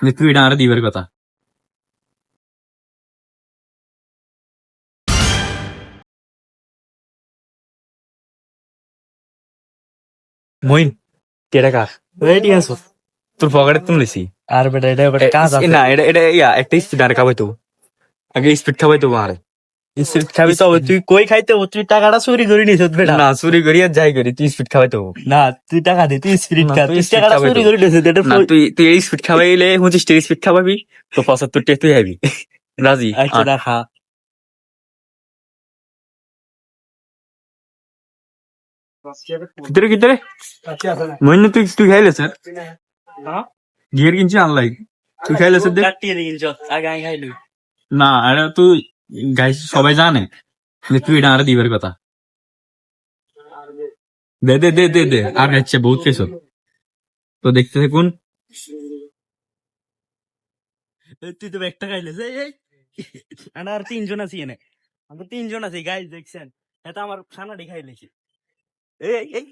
যে তুই এটা আরে দিবার কথা মইন কেটা কার রেডি আছো তোর পকেটে তুমি লিসি আর বেটা এটা একটা কাজ আছে না এটা এটা ইয়া একটা স্পিড আর খাবাই তো আগে স্পিড খাবাই তো আরে স্পিড খাবি তো তুই কই খাইতে হব? তুই টাকাটা চুরি করে নিছ বেটা। না চুরি করি আর যাই করি তুই স্পিড খাবাই তো না তুই টাকা দে তুই স্পিড খা তুই টাকাটা চুরি। করে নিছ না তুই তুই এই স্পিড খাবাইলে পঁচিশ টাকা স্পিড খাওয়াবি? তো পঁচাত্তর টাকা তুই হবি রাজি আচ্ছা। দেখা কিতরে কিতরে? মইন তুই তুই খাইলে স্যার। গিয়ার কিনছি আনলাই। তুই খাইলে স্যার দেখ। আগে খাইলু না এটা তুই গাইস সবাই জানে? তুই এটা আরে দিবার কথা। দে দে দে দে দে। আর খাচ্ছে বহুত খেয়েছ তো দেখতে থাকুন। তুই তো একটা খাইলে আর তিনজন আছি এনে। আমরা তিনজন আছি। গাইজ দেখছেন? এটা আমার খানা খাইলেছি। এই এই।